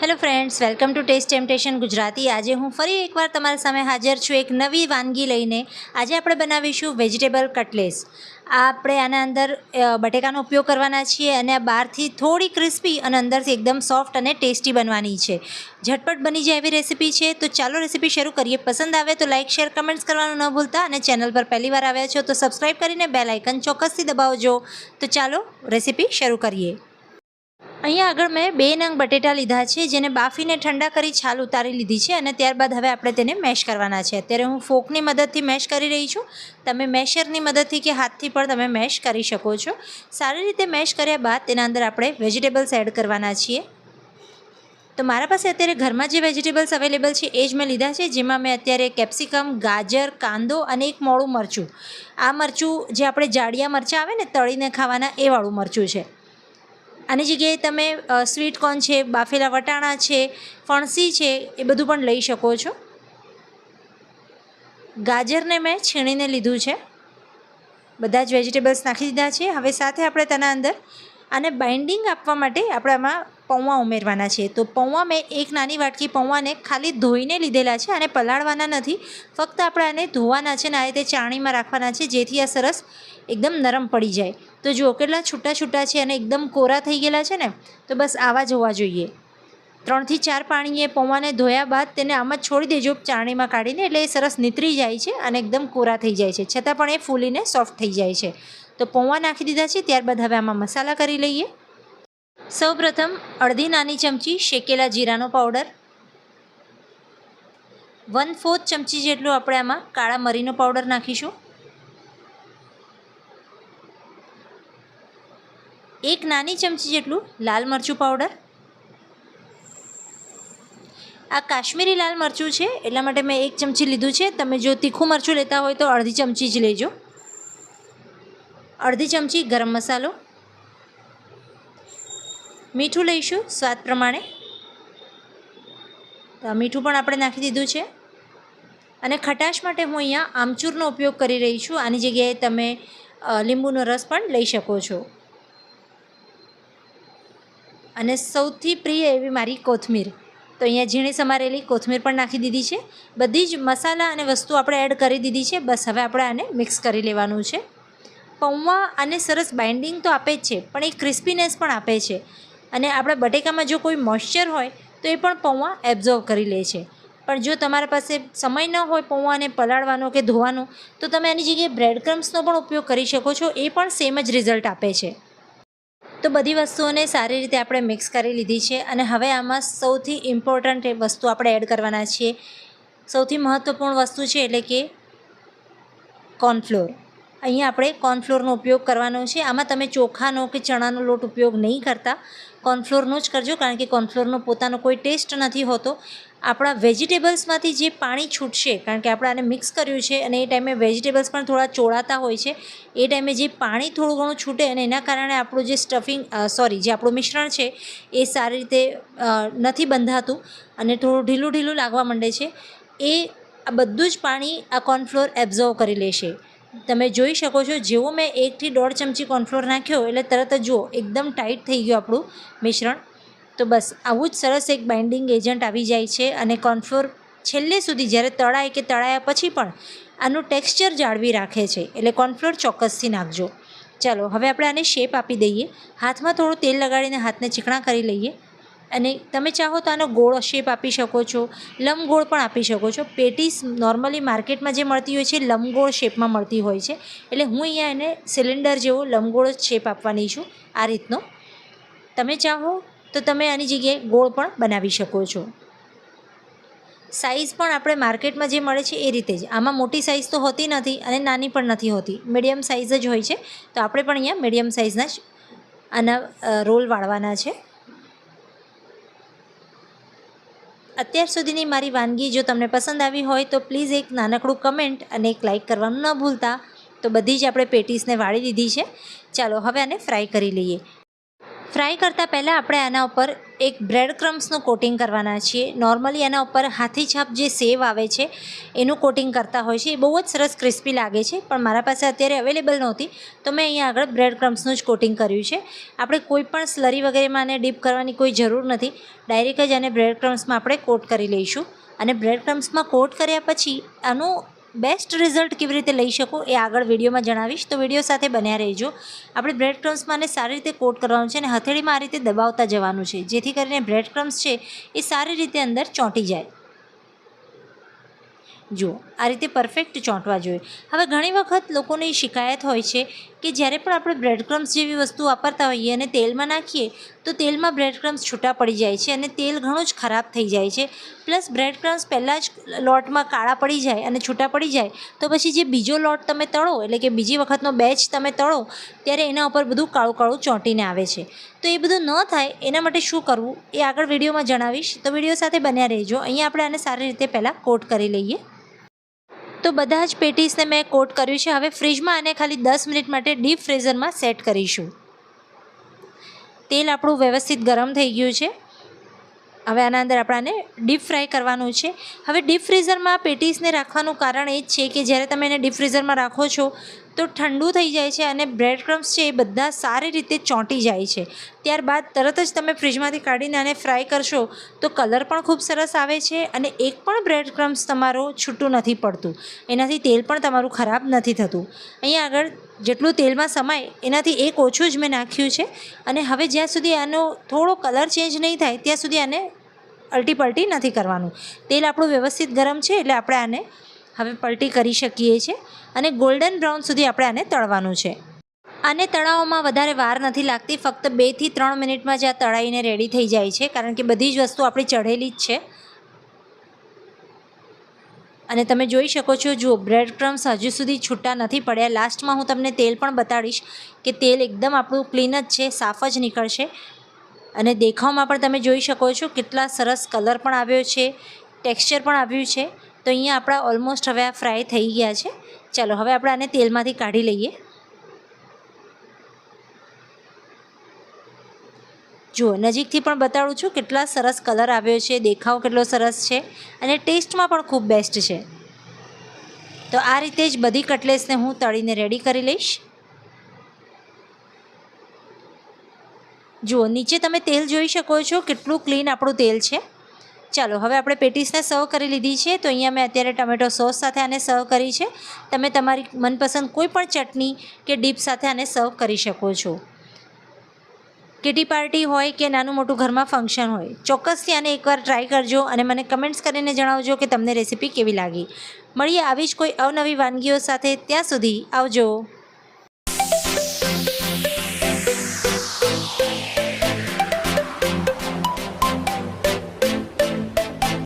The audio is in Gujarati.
Hello friends welcome to taste temptation Gujarati આજે હું ફરી એકવાર તમારા સામે હાજર છું એક નવી વાનગી લઈને. આજે આપણે બનાવીશું વેજીટેબલ કટલેસ આપણે આના અંદર બટેકાનો ઉપયોગ કરવાના છીએ અને આ બહારથી થોડી ક્રિસ્પી અને અંદરથી એકદમ સોફ્ટ અને ટેસ્ટી બનવાની છે. ઝટપટ બની જાય એવી રેસીપી છે, તો ચાલો રેસીપી શરૂ કરીએ. પસંદ આવે તો લાઇક શેર કમેન્ટ્સ કરવાનું ન ભૂલતા અને ચેનલ પર પહેલી વાર આવ્યા છો તો સબસ્ક્રાઈબ કરીને બેલ આઇકન ચોક્કસથી દબાવજો. તો ચાલો રેસીપી શરૂ કરીએ. અહીંયા આગળ મેં બે નંગ બટેટા લીધા છે, જેને બાફીને ઠંડા કરી છાલ ઉતારી લીધી છે અને ત્યારબાદ હવે આપણે તેને મેશ કરવાના છે. અત્યારે હું ફોકની મદદથી મેશ કરી રહી છું. તમે મેશરની મદદથી કે હાથથી પણ તમે મેશ કરી શકો છો. સારી રીતે મેશ કર્યા બાદ તેના અંદર આપણે વેજીટેબલ્સ એડ કરવાના છીએ. તો મારા પાસે અત્યારે ઘરમાં જે વેજીટેબલ્સ અવેલેબલ છે એ જ મેં લીધા છે, જેમાં મેં અત્યારે કેપ્સિકમ, ગાજર, કાંદો અને એક મોડું મરચું. આ મરચું જે આપણે જાડિયા મરચાં આવે ને તળીને ખાવાના એ વાળું મરચું છે. આની જગ્યાએ તમે સ્વીટ કોર્ન છે, બાફેલા વટાણા છે, ફણસી છે, એ બધું પણ લઈ શકો છો. ગાજરને મેં છીણીને લીધું છે. બધા જ વેજીટેબલ્સ નાખી દીધા છે. હવે સાથે આપણે તેના અંદર આને બાઇન્ડિંગ આપવા માટે આપણે આમાં પૌવા ઉમેરવાના છે. તો પૌવા મેં એક નાની વાટકી પૌવાને ખાલી ધોઈને લીધેલા છે અને પલાળવાના નથી. ફક્ત આપણે આને ધોવાના છે ને આ રીતે ચાણીમાં રાખવાના છે જેથી આ સરસ એકદમ નરમ પડી જાય. તો જુઓ કેટલા છૂટા છૂટા છે અને એકદમ કોરા થઈ ગયેલા છે ને. તો બસ આવા જ હોવા જોઈએ. ત્રણથી ચાર પાણીએ પૌવાને ધોયા બાદ તેને આમ જ છોડી દેજો ચાણીમાં કાઢીને એટલે એ સરસ નીતરી જાય છે અને એકદમ કોરા થઈ જાય છે. છતાં પણ એ ફૂલીને સોફ્ટ થઈ જાય છે. તો પૌવા નાખી દીધા છે, ત્યારબાદ હવે આમાં મસાલા કરી લઈએ. સૌપ્રથમ અડધી નાની ચમચી શેકેલા જીરાનો પાવડર. વન ફોર્થ ચમચી જેટલું આપણે આમાં કાળા મરીનો પાવડર નાખીશું. એક નાની ચમચી જેટલું લાલ મરચું પાવડર. આ કાશ્મીરી લાલ મરચું છે, એટલા માટે મેં એક ચમચી લીધું છે. તમે જો તીખું મરચું લેતા હોય તો અડધી ચમચી જ લેજો. અડધી ચમચી ગરમ મસાલો. મીઠું લઈશું, સ્વાદ પ્રમાણે. તો મીઠું પણ આપણે નાખી દીધું છે. અને ખટાશ માટે હું અહીંયા આમચૂરનો ઉપયોગ કરી રહી છું. આની જગ્યાએ તમે લીંબુનો રસ પણ લઈ શકો છો. અને સૌથી પ્રિય એવી મારી કોથમીર. તો અહીંયા ઝીણી સમારેલી કોથમીર પણ નાખી દીધી છે. બધી જ મસાલા અને વસ્તુ આપણે એડ કરી દીધી છે. બસ હવે આપણે આને મિક્સ કરી લેવાનું છે. પૌવા આને સરસ બાઇન્ડિંગ તો આપે જ છે, પણ એ ક્રિસ્પીનેસ પણ આપે છે. અને આપણા બટેકામાં જો કોઈ મોઇશ્ચર હોય, તો એ પણ પૌવા એબ્ઝોર્વ કરી લે છે. પણ જો તમારા પાસે સમય ન હોય પૌવાને પલાળવાનો કે ધોવાનો, તો તમે એની જગ્યાએ બ્રેડ ક્રમ્સનો પણ ઉપયોગ કરી શકો છો, એ પણ સેમ જ રિઝલ્ટ આપે છે. તો બધી વસ્તુઓને સારી રીતે આપણે મિક્સ કરી લીધી છે અને હવે આમાં સૌથી ઇમ્પોર્ટન્ટ વસ્તુ આપણે એડ કરવાના છીએ. સૌથી મહત્ત્વપૂર્ણ વસ્તુ છે એટલે કે કોર્નફ્લોર અહીંયા આપણે કોર્નફ્લોરનો ઉપયોગ કરવાનો છે. આમાં તમે ચોખાનો કે ચણાનો લોટ ઉપયોગ નહીં કરતા. કોર્નફ્લોરનો જ કરજો, કારણ કે કોર્નફ્લોરનો પોતાનો કોઈ ટેસ્ટ નથી હોતો. આપણા વેજીટેબલ્સમાંથી જે પાણી છૂટશે, કારણ કે આપણે આને મિક્સ કર્યું છે અને એ ટાઈમે વેજીટેબલ્સ પણ થોડા ચોળાતા હોય છે, એ ટાઈમે જે પાણી થોડું ઘણું છૂટે અને એના કારણે આપણું જે સ્ટફિંગ સોરી, જે આપણું મિશ્રણ છે, એ સારી રીતે નથી બંધાતું અને થોડું ઢીલું ઢીલું લાગવા માંડે છે. એ આ બધું જ પાણી આ કોર્નફ્લોર એબ્ઝોર્વ કરી લેશે. તમે જોઈ શકો છો, જેવો મેં એકથી દોઢ ચમચી કોર્નફ્લોર નાખ્યો, એટલે તરત જ જુઓ, એકદમ ટાઈટ થઈ ગયું આપણું મિશ્રણ. તો બસ, આવું જ સરસ એક બાઇન્ડિંગ એજન્ટ આવી જાય છે અને કોર્નફ્લોર છેલ્લે સુધી જ્યારે તળાય કે તળાયા પછી પણ આનું ટેક્સચર જાળવી રાખે છે, એટલે કોર્નફ્લોર ચોક્કસથી નાખજો. ચાલો, હવે આપણે આને શેપ આપી દઈએ. હાથમાં થોડું તેલ લગાડીને હાથને ચીકણા કરી લઈએ. અને તમે ચાહો તો આનો ગોળ શેપ આપી શકો છો, લંબગોળ પણ આપી શકો છો. પેટીસ નોર્મલી માર્કેટમાં જે મળતી હોય છે, લંબગોળ શેપમાં મળતી હોય છે. એટલે હું અહીંયા એને સિલિન્ડર જેવો લંબગોળ શેપ આપવાની છું આ રીતનો. તમે ચાહો તો તમે આની જગ્યાએ ગોળ પણ બનાવી શકો છો. સાઈઝ પણ આપણે માર્કેટમાં જે મળે છે એ રીતે જ. આમાં મોટી સાઇઝ તો હોતી નથી અને નાની પણ નથી હોતી. મીડિયમ સાઇઝ જ હોય છે. તો આપણે પણ અહીંયા મીડિયમ સાઇઝના જ આના રોલ વાળવાના છે. અત્યાર સુધીની મારી વાનગી જો તમને પસંદ આવી હોય તો પ્લીઝ એક નાનકડું કમેન્ટ અને એક લાઇક કરવાનું ન ભૂલતા. તો બધી જ આપણે પેટીસને વાળી દીધી છે. ચાલો હવે આને ફ્રાય કરી લઈએ. ફ્રાય કરતાં પહેલાં આપણે આના ઉપર એક બ્રેડ ક્રમ્સનું કોટિંગ કરવાના છીએ. નોર્મલી એના ઉપર હાથી છાપ જે સેવ આવે છે, એનું કોટિંગ કરતા હોય છે. એ બહુ જ સરસ ક્રિસ્પી લાગે છે, પણ મારા પાસે અત્યારે અવેલેબલ નહોતી. તો મેં અહીંયા આગળ બ્રેડ ક્રમ્સનું જ કોટિંગ કર્યું છે. આપણે કોઈ પણ સ્લરી વગેરેમાં આને ડીપ કરવાની કોઈ જરૂર નથી. ડાયરેક્ટ જ આને બ્રેડ ક્રમ્સમાં આપણે કોટ કરી લઈશું. અને બ્રેડ ક્રમ્સમાં કોટ કર્યા પછી આનું બેસ્ટ રિઝલ્ટ કેવી રીતે લઈ શકો એ આગળ વિડીયોમાં જણાવીશ. તો વીડિયો સાથે બન્યા રહેજો. આપણે બ્રેડ ક્રમ્સમાં આને સારી રીતે કોટ કરવાનું છે અને હથેળીમાં આ રીતે દબાવતા જવાનું છે. જેથી કરીને બ્રેડ ક્રમ્સ છે એ સારી રીતે અંદર ચોંટી જાય. જુઓ, આ રીતે પરફેક્ટ ચોંટવા જોઈએ. હવે ઘણી વખત લોકોની શિકાયત હોય છે કે જ્યારે પણ આપણે બ્રેડ ક્રમ્સ જેવી વસ્તુ વાપરતા હોઈએ અને તેલમાં નાખીએ, તો તેલમાં બ્રેડ ક્રમ્સ છૂટા પડી જાય છે અને તેલ ઘણું જ ખરાબ થઈ જાય છે. પ્લસ બ્રેડ ક્રમ્સ પહેલાં જ લોટમાં કાળા પડી જાય અને છૂટા પડી જાય, તો પછી જે બીજો લોટ તમે તળો, એટલે કે બીજી વખતનો બેચ તમે તળો, ત્યારે એના ઉપર બધું કાળું કાળું ચોંટીને આવે છે. તો એ બધું ન થાય, એના માટે શું કરવું, એ આગળ વિડીયોમાં જણાવીશ. તો વીડિયો સાથે બન્યા રહેજો. અહીંયા આપણે આને સારી રીતે પહેલાં કોટ કરી લઈએ. તો બધા જ પેટીસને મેં કોટ કર્યું છે. હવે ફ્રીજમાં આને ખાલી દસ મિનિટ માટે ડીપ ફ્રીઝરમાં સેટ કરીશું. તેલ આપણું વ્યવસ્થિત ગરમ થઈ ગયું છે. હવે આના અંદર આપણાને ડીપ ફ્રાય કરવાનું છે. હવે ડીપ ફ્રીઝરમાં પેટીસને રાખવાનું કારણ એ જ છે કે જ્યારે તમે એને ડીપ ફ્રીઝરમાં રાખો છો, તો ઠંડુ થઈ જાય છે અને બ્રેડ ક્રમ્સ છે એ બધા સારી રીતે ચોંટી જાય છે. ત્યારબાદ તરત જ તમે ફ્રીજમાંથી કાઢીને આને ફ્રાય કરશો, તો કલર પણ ખૂબ સરસ આવે છે અને એક પણ બ્રેડ ક્રમ્સ તમારો છૂટું નથી પડતું. એનાથી તેલ પણ તમારું ખરાબ નથી થતું. અહીંયા આગળ જેટલું તેલમાં સમાય, એનાથી એક ઓછું જ મેં નાખ્યું છે. અને હવે જ્યાં સુધી આનો થોડો કલર ચેન્જ નહીં થાય, ત્યાં સુધી આને અલટી પલટી નથી કરવાનું. તેલ આપણું વ્યવસ્થિત ગરમ છે, એટલે આપણે આને હવે પલટી કરી શકીએ છીએ. અને ગોલ્ડન બ્રાઉન સુધી આપણે આને તળવાનું છે. આને તળાવમાં વધારે વાર નથી લાગતી, ફક્ત બેથી ત્રણ મિનિટમાં જ આ તળાઈને રેડી થઈ જાય છે, કારણ કે બધી જ વસ્તુ આપણી ચઢેલી જ છે. અને તમે જોઈ શકો છો જુઓ બ્રેડ ક્રમ્સ હજુ સુધી છૂટા નથી પડ્યા. લાસ્ટમાં હું તમને તેલ પણ બતાડીશ કે તેલ એકદમ આપણું ક્લીન જ છે, સાફ જ નીકળશે. અને દેખાવમાં પણ તમે જોઈ શકો છો કેટલા સરસ કલર પણ આવ્યો છે ટેક્સચર પણ આવ્યું છે. તો અહીંયા આપણા ઓલમોસ્ટ હવે આ ફ્રાય થઈ ગયા છે. ચાલો, હવે આપણે આને તેલમાંથી કાઢી લઈએ. જુઓ, નજીકથી પણ બતાડું છું કેટલા સરસ કલર આવ્યો છે, દેખાવ કેટલો સરસ છે અને ટેસ્ટમાં પણ ખૂબ બેસ્ટ છે. તો આ રીતે જ બધી કટલેસને હું તળીને રેડી કરી લઈશ. જુઓ, નીચે તમે તેલ જોઈ શકો છો કેટલું ક્લીન આપણું તેલ છે. ચાલો, હવે આપણે પેટીસને સર્વ કરી લીધી છે. તો અહીંયા મેં અત્યારે ટમેટો સોસ સાથે આને સર્વ કરી છે. તમે તમારી મનપસંદ કોઈ પણ ચટણી કે ડીપ સાથે આને સર્વ કરી શકો છો. કિટી પાર્ટી હોય કે નાનું મોટું ઘરમાં ફંક્શન હોય, ચોક્કસથી આને એકવાર ટ્રાય કરજો અને મને કમેન્ટ્સ કરીને જણાવજો કે તમને રેસીપી કેવી લાગી. મળીએ આવી જ કોઈ અવનવી વાનગીઓ સાથે. ત્યાં સુધી આવજો.